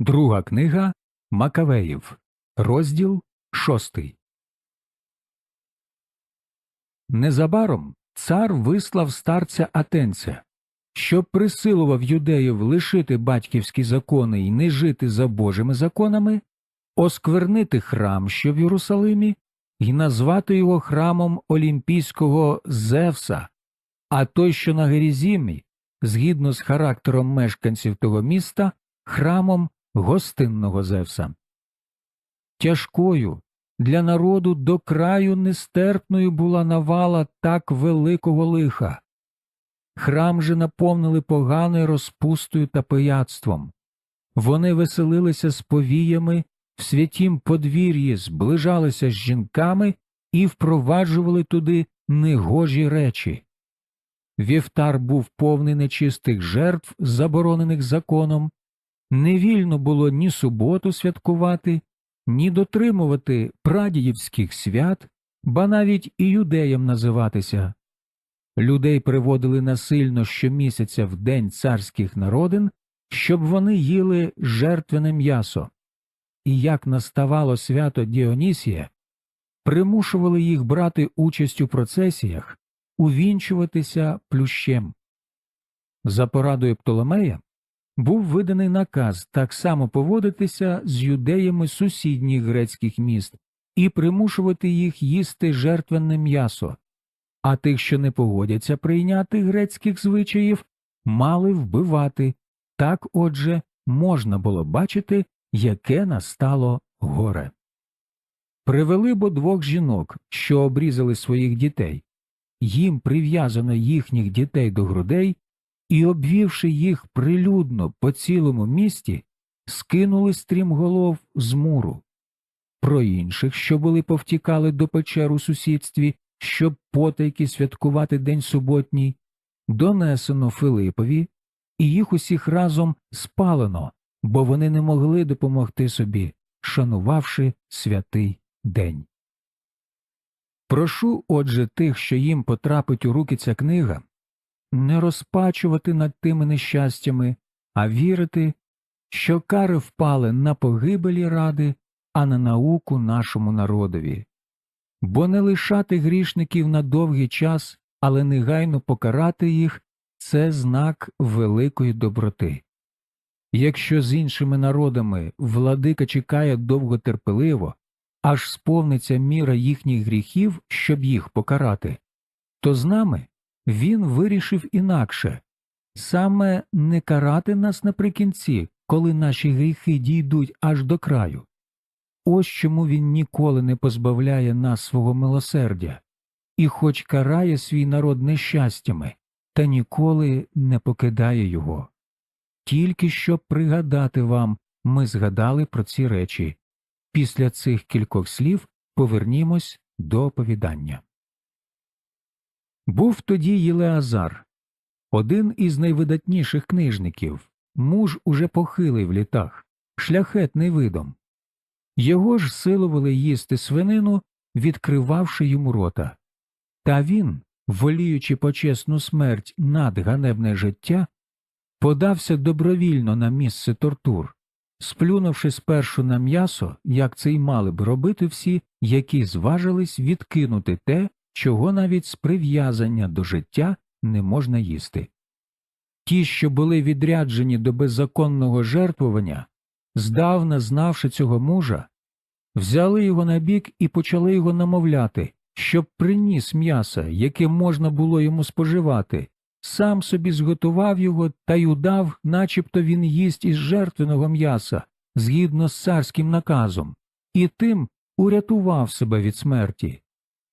Друга книга Макавеїв, розділ шостий. Незабаром цар вислав старця Атенця, щоб присилував юдеїв лишити батьківські закони і не жити за Божими законами, осквернити храм, що в Єрусалимі, і назвати його храмом Олімпійського Зевса, а той, що на Герізімі, згідно з характером мешканців того міста, храмом гостинного Зевса. Тяжкою для народу до краю нестерпною була навала так великого лиха. Храм же наповнили поганою розпустою та пияцтвом. Вони веселилися з повіями, в святім подвір'ї зближалися з жінками і впроваджували туди негожі речі. Вівтар був повний нечистих жертв, заборонених законом, не вільно було ні суботу святкувати, ні дотримувати прадіївських свят, ба навіть і юдеям називатися. Людей приводили насильно щомісяця в день царських народин, щоб вони їли жертвене м'ясо. І як наставало свято Діонісія, примушували їх брати участь у процесіях, увінчуватися плющем. За порадою Птоломея був виданий наказ так само поводитися з юдеями сусідніх грецьких міст і примушувати їх їсти жертвенне м'ясо, а тих, що не погодяться прийняти грецьких звичаїв, мали вбивати. Так, отже, можна було бачити, яке настало горе. Привели бо двох жінок, що обрізали своїх дітей, їм прив'язано їхніх дітей до грудей і, обвівши їх прилюдно по цілому місті, скинули стрімголов з муру. Про інших, що були повтікали до печер у сусідстві, щоб потайки святкувати день суботній, донесено Филипові, і їх усіх разом спалено, бо вони не могли допомогти собі, шанувавши святий день. Прошу, отже, тих, що їм потрапить у руки ця книга, не розпачувати над тими нещастями, а вірити, що кари впали на погибелі ради, а на науку нашому народові, бо не лишати грішників на довгий час, але негайно покарати їх це знак великої доброти. Якщо з іншими народами владика чекає довготерпеливо, аж сповниться міра їхніх гріхів, щоб їх покарати, то з нами він вирішив інакше саме не карати нас наприкінці, коли наші гріхи дійдуть аж до краю. Ось чому він ніколи не позбавляє нас свого милосердя, і хоч карає свій народ нещастями, та ніколи не покидає його. Тільки щоб пригадати вам, ми згадали про ці речі. Після цих кількох слів повернімось до оповідання. Був тоді Єлеазар, один із найвидатніших книжників, муж уже похилий в літах, шляхетний видом. Його ж силували їсти свинину, відкривавши йому рота. Та він, воліючи почесну смерть над ганебне життя, подався добровільно на місце тортур, сплюнувши спершу на м'ясо, як це й мали б робити всі, які зважились відкинути те, чого навіть з прив'язання до життя не можна їсти. Ті, що були відряджені до беззаконного жертвування, здавна знавши цього мужа, взяли його на бік і почали його намовляти, щоб приніс м'яса, яке можна було йому споживати, сам собі зготував його та й удав, начебто він їсть із жертвеного м'яса, згідно з царським наказом, і тим урятував себе від смерті.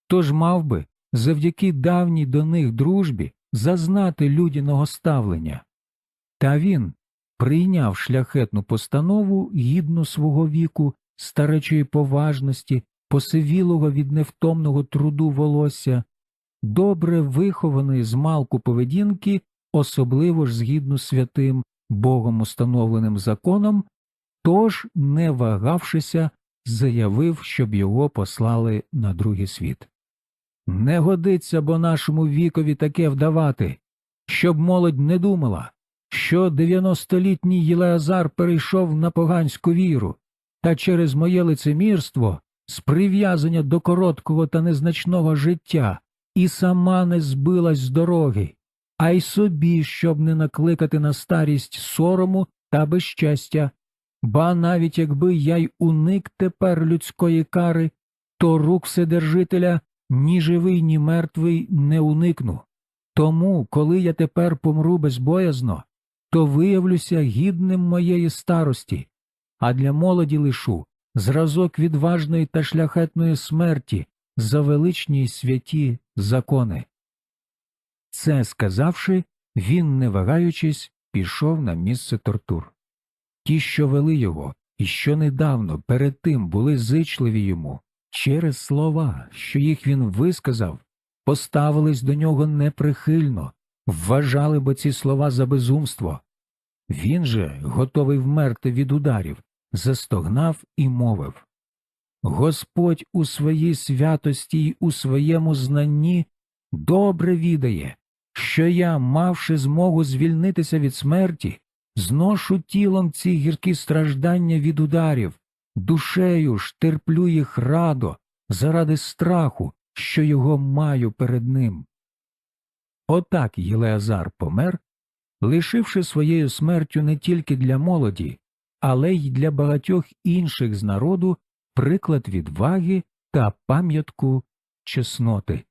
Тож мав би, завдяки давній до них дружбі, зазнати людяного ставлення. Та він прийняв шляхетну постанову гідну свого віку, старечої поважності, посивілого від невтомного труду волосся, добре вихованої з малку поведінки, особливо ж згідно святим Богом установленим законом, тож, не вагавшися, заявив, щоб його послали на другий світ. Не годиться бо нашому вікові таке вдавати, щоб молодь не думала, що дев'яностолітній Єлеазар перейшов на поганську віру, та через моє лицемірство, з прив'язання до короткого та незначного життя, і сама не збилась з дороги, а й собі, щоб не накликати на старість сорому та безщастя. Ба навіть якби я й уник тепер людської кари, то рук Вседержителя ні живий, ні мертвий не уникну. Тому, коли я тепер помру безбоязно, то виявлюся гідним моєї старості, а для молоді лишу зразок відважної та шляхетної смерті за величні й святі закони. Це сказавши, він, не вагаючись, пішов на місце тортур. Ті, що вели його, і що недавно перед тим були зичливі йому, через слова, що їх він висказав, поставились до нього неприхильно, вважали бо ці слова за безумство. Він же, готовий вмерти від ударів, застогнав і мовив Господь у своїй святості й у своєму знанні добре відає, що я, мавши змогу звільнитися від смерті, зношу тілом ці гіркі страждання від ударів, душею ж терплю їх радо, заради страху, що його маю перед ним. Отак Єлеазар помер, лишивши своєю смертю не тільки для молоді, але й для багатьох інших з народу приклад відваги та пам'ятку чесноти.